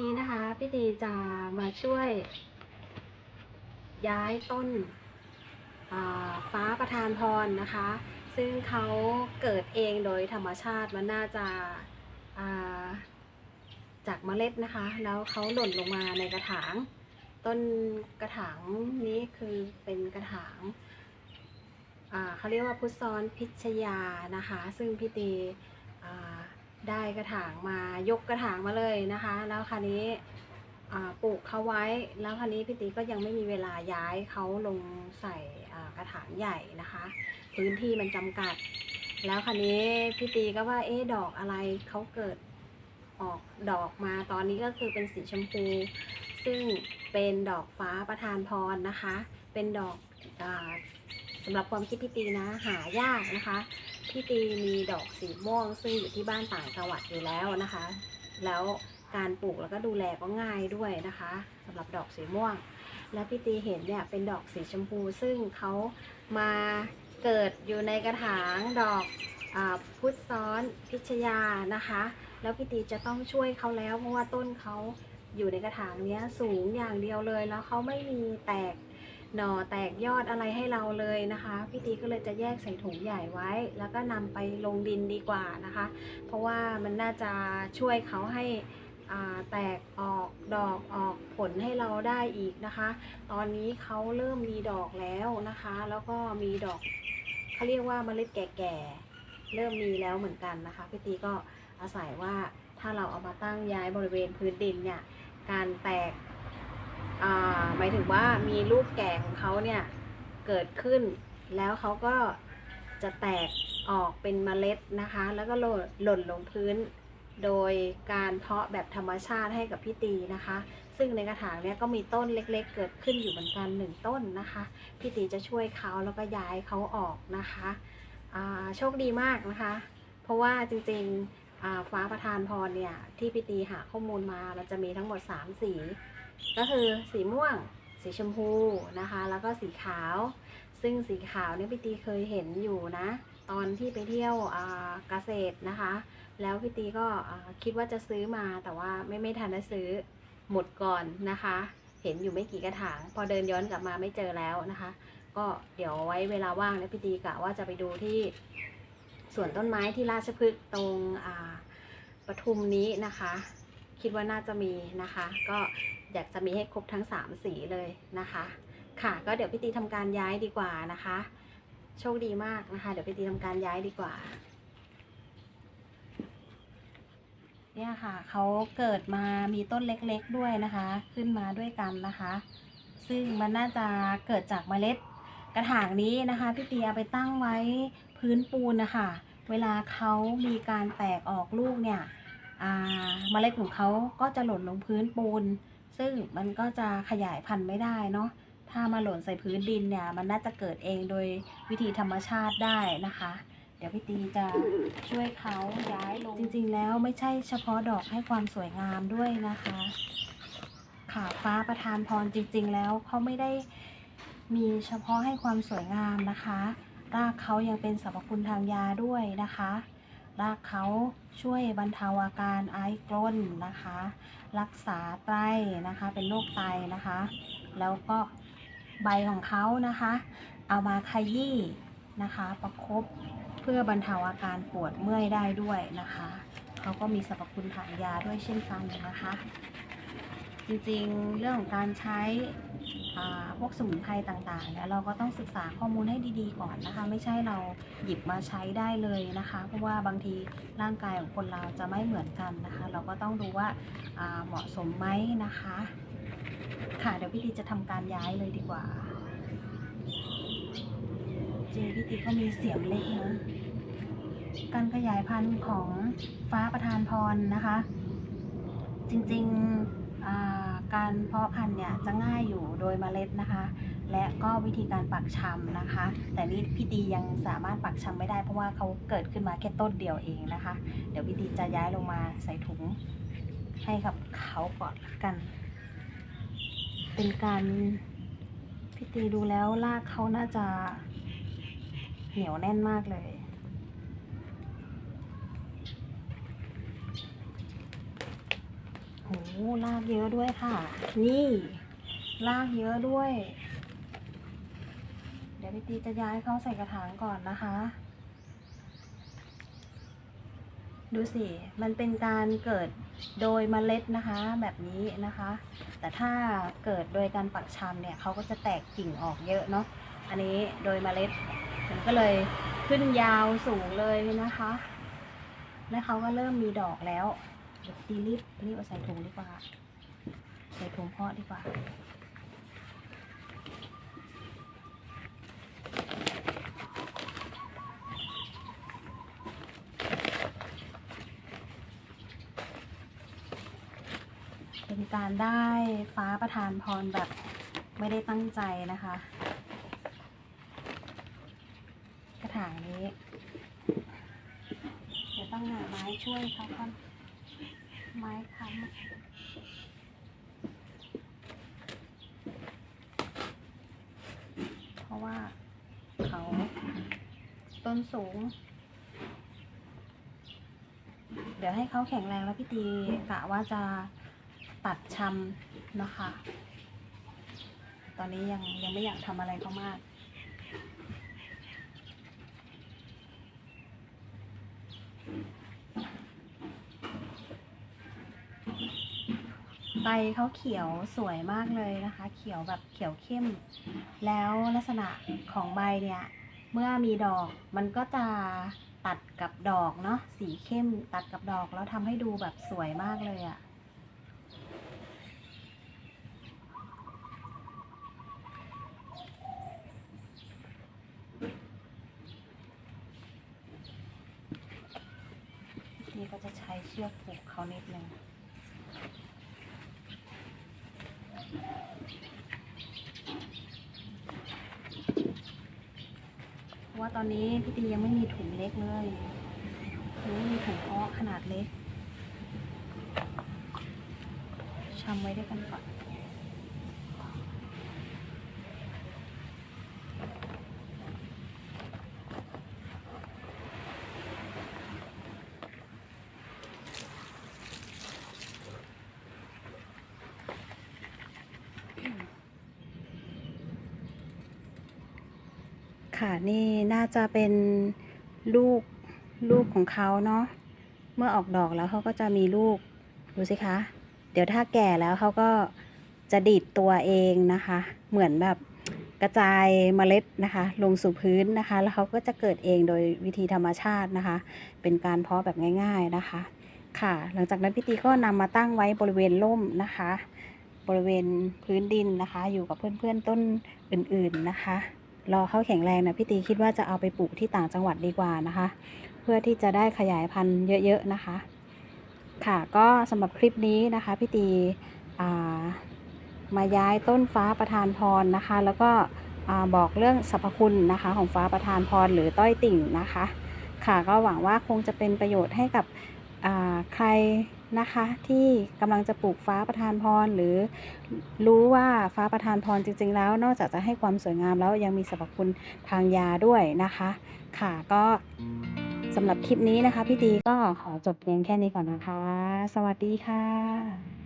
นี้นะคะพี่ดีจะมาช่วย ย้ายต้นฟ้าประทานพรนะคะ ซึ่งเขาเกิดเองโดยธรรมชาติมันน่าจะาจากเมล็ดนะคะ แล้วเขาหล่นลงมาในกระถาง ต้นกระถางนี้คือเป็นกระถางาเขาเรียกว่าพุทธซ้อนพิชยานะคะ ซึ่งพี่ตีา ได้กระถางมายกกระถางมาเลยนะคะ แล้วคราวนี้ปลูกเขาไว้ แล้วคราวนี้พี่ตีก็ยังไม่มีเวลาย้ายเขาลงใส่กระถางใหญ่นะคะ พื้นที่มันจำกัด แล้วคราวนี้พี่ตีก็ว่าเอ๊ดอกอะไรเขาเกิดออกดอกมาตอนนี้ก็คือเป็นสีชมพู ซึ่งเป็นดอกฟ้าประทานพรนะคะ เป็นดอกอาสำหรับความคิดพี่ตีนะหายากนะคะ พี่ตีมีดอกสีม่วงซึ่งอยู่ที่บ้านต่างจังหวัดอยู่แล้วนะคะ แล้วการปลูกแล้วก็ดูแลก็ง่ายด้วยนะคะสำหรับดอกสีม่วง แล้วพี่ตีเห็นเนี่ยเป็นดอกสีชมพูซึ่งเขามาเกิดอยู่ในกระถางดอกอพุทธซ้อนพิชยานะคะ แล้วพี่ตีจะต้องช่วยเขาแล้วเพราะว่าต้นเขาอยู่ในกระถางเนี้ยสูงอย่างเดียวเลยแล้วเขาไม่มีแตก หน่อแตกยอดอะไรให้เราเลยนะคะพี่ตีก็เลยจะแยกใส่ถุงใหญ่ไว้ แล้วก็นำไปลงดินดีกว่านะคะ เพราะว่ามันน่าจะช่วยเขาให้อ่าแตกออกดอกออกผลให้เราได้อีกนะคะ ตอนนี้เขาเริ่มมีดอกแล้วนะคะ แล้วก็มีดอกเขาเรียกว่าเมล็ดแก่ๆเริ่มมีแล้วเหมือนกันนะคะพี่ตีก็อาศัยว่าถ้าเราเอามาตั้งย้ายบริเวณพื้นดินเนี่ยการแตก หมายถึงว่ามีลูกแก่ของเขาเนี่ยเกิดขึ้น แล้วเขาก็จะแตกออกเป็นเมล็ดนะคะ แล้วก็หล่นหล่นลงพื้น โดยการเพาะแบบธรรมชาติให้กับพี่ตีนะคะ ซึ่งในกระถางเนี้ยก็มีต้นเล็กๆ เกิดขึ้นอยู่เหมือนกันหนึ่งต้นนะคะพี่ตีจะช่วยเขาแล้วก็ย้ายเขาออกนะคะโชคดีมากนะคะ เพราะว่าจริงๆฟ้าประทานพรเนี่ยที่พี่ตีหาข้อมูลมามันจะมีทั้งหมด 3 สี ก็คือสีม่วง สีชมพูนะคะ แล้วก็สีขาว ซึ่งสีขาวเนี่ยพี่ตีเคยเห็นอยู่นะ ตอนที่ไปเที่ยวอาเกษตรนะคะ แล้วพี่ตีก็คิดว่าจะซื้อมาแต่ว่าไม่ไม่ทันได้ซื้อหมดก่อนนะคะ เห็นอยู่ไม่กี่กระถาง พอเดินย้อนกลับมาไม่เจอแล้วนะคะ ก็เดี๋ยวไว้เวลาว่างนี่ยพี่ตีกะว่าจะไปดูที่สวนต้นไม้ที่ราชพฤกษ์ตรงอาปทุมนี้นะคะ คิดว่าน่าจะมีนะคะ ก็อยากจะมีให้ครบทั้ง 3 สีเลยนะคะ ค่ะก็เดี๋ยวพี่ตีทำการย้ายดีกว่านะคะ โชคดีมากนะคะ เดี๋ยวพี่ตีทำการย้ายดีกว่า เนี่ยค่ะเขาเกิดมามีต้นเล็กๆด้วยนะคะ ขึ้นมาด้วยกันนะคะ ซึ่งมันน่าจะเกิดจากเมล็ดกระถางนี้นะคะพี่ตีเอาไปตั้งไว้พื้นปูนนะคะเวลาเขามีการแตกออกลูกเนี่ย เมล็ดของเขาก็จะหล่นลงพื้นปูน ซึ่งมันก็จะขยายพันธุ์ไม่ได้เนาะถ้ามาหล่นใส่พื้นดินเนี่ย มันน่าจะเกิดเองโดยวิธีธรรมชาติได้นะคะ เดี๋ยวพี่ตีจะช่วยเขาย้ายลงจริงๆแล้วไม่ใช่เฉพาะดอกให้ความสวยงามด้วยนะคะค่ะฟ้าประทานพรจริง ๆ แล้วเขาไม่ได้มีเฉพาะให้ความสวยงามนะคะ รากเขายังเป็นสรรพคุณทางยาด้วยนะคะ รากเขาช่วยบรรเทาอาการไอกรนนะคะ รักษาไตนะคะ เป็นโรคไตนะคะ แล้วก็ใบของเขานะคะ เอามาขยี้นะคะ ประคบเพื่อบรรเทาอาการปวดเมื่อยได้ด้วยนะคะ เขาก็มีสรรพคุณทางยาด้วยเช่นกันนะคะ จริงๆ เรื่องของการใช้พวกสมุนไพรต่างๆเนี่ยเราก็ต้องศึกษาข้อมูลให้ดีๆก่อนนะคะ ไม่ใช่เราหยิบมาใช้ได้เลยนะคะ เพราะว่าบางทีร่างกายของคนเราจะไม่เหมือนกันนะคะ เราก็ต้องดูว่าาเหมาะสมไหมนะคะ ค่ะเดี๋ยวพี่ตีจะทำการย้ายเลยดีกว่า จริงพี่ตีก็มีเสียงเล็กนะการขยายพันธุ์ของฟ้าประทานพรนะคะ จริงๆ การเพาะพันธุ์เนี่ยจะง่ายอยู่โดยเมล็ดนะคะ และก็วิธีการปักชำนะคะ แต่นี่พี่ตียังสามารถปักชำไม่ได้เพราะว่าเขาเกิดขึ้นมาแค่ต้นเดียวเองนะคะ เดี๋ยวพี่ตีจะย้ายลงมาใส่ถุงให้กับเขาก่อนกัน เป็นการพี่ตีดูแล้วรากเขาน่าจะเหนียวแน่นมากเลย โหลากเยอะด้วยค่ะ นี่ลากเยอะด้วย เดี๋ยวพี่ตีจะย้ายเขาใส่กระถางก่อนนะคะ ดูสิ มันเป็นการเกิดโดยเมล็ดนะคะ แบบนี้นะคะ แต่ถ้าเกิดโดยการปักชำเนี่ยเขาก็จะแตกกิ่งออกเยอะเนาะ อันนี้โดยเมล็ดมันก็เลยขึ้นยาวสูงเลยนะคะ และเขาก็เริ่มมีดอกแล้ว เดี๋ยวตีรีบรีบเอาใส่ถุงดีกว่า ใส่ถุงเพาะดีกว่าเป็นการได้ฟ้าประทานพรแบบไม่ได้ตั้งใจนะคะ กระถางนี้ เดี๋ยวต้องหาไม้ช่วยเขาก่อน ไม้ค้ำเพราะว่าเขาต้นสูง เดี๋ยวให้เขาแข็งแรงแล้วพี่ตีกะว่าจะตัดชำนะคะ ตอนนี้ยังยังไม่อยากทำอะไรเขามาก ใบเขาเขียวสวยมากเลยนะคะ เขียวแบบเขียวเข้ม แล้วลักษณะของใบเนี่ย เมื่อมีดอกมันก็จะตัดกับดอกเนาะสีเข้มตัดกับดอกแล้วทำให้ดูแบบสวยมากเลยอะ่ะนี่ก็จะใช้เชือกผูกเขานิดนึง เพราะว่าตอนนี้พี่ตียังไม่มีถุงเล็กเลยยังไม่มีถุงอ้อขนาดเล็กชำไว้ด้วยกันก่อน ค่ะ นี่น่าจะเป็นลูกลูกของเขาเนาะ เมื่อออกดอกแล้วเขาก็จะมีลูก ดูสิคะ เดี๋ยวถ้าแก่แล้วเขาก็จะดีดตัวเองนะคะ เหมือนแบบกระจายเมล็ดนะคะ ลงสู่พื้นนะคะ แล้วเขาก็จะเกิดเองโดยวิธีธรรมชาตินะคะ เป็นการเพาะแบบง่าย ๆนะคะ ค่ะ หลังจากนั้นพี่ตีก็นำมาตั้งไว้บริเวณร่มนะคะ บริเวณพื้นดินนะคะ อยู่กับเพื่อนๆต้นอื่นๆนะคะ รอเขาแข็งแรงนะพี่ตีคิดว่าจะเอาไปปลูกที่ต่างจังหวัดดีกว่านะคะ เพื่อที่จะได้ขยายพันธุ์เยอะๆนะคะ ค่ะก็สำหรับคลิปนี้นะคะพี่ตีมาย้ายต้นฟ้าประทานพรนะคะ แล้วก็บอกเรื่องสรรพคุณนะคะ ของฟ้าประทานพรหรือต้อยติ่งนะคะ ค่ะก็หวังว่าคงจะเป็นประโยชน์ให้กับใคร นะคะ ที่กำลังจะปลูกฟ้าประทานพร หรือรู้ว่าฟ้าประทานพรจริง ๆ แล้ว นอกจากจะให้ความสวยงามแล้วยังมีสรรพคุณทางยาด้วยนะคะ ค่ะก็สำหรับคลิปนี้นะคะ พี่ดีก็ขอจบเพียงแค่นี้ก่อนนะคะ สวัสดีค่ะ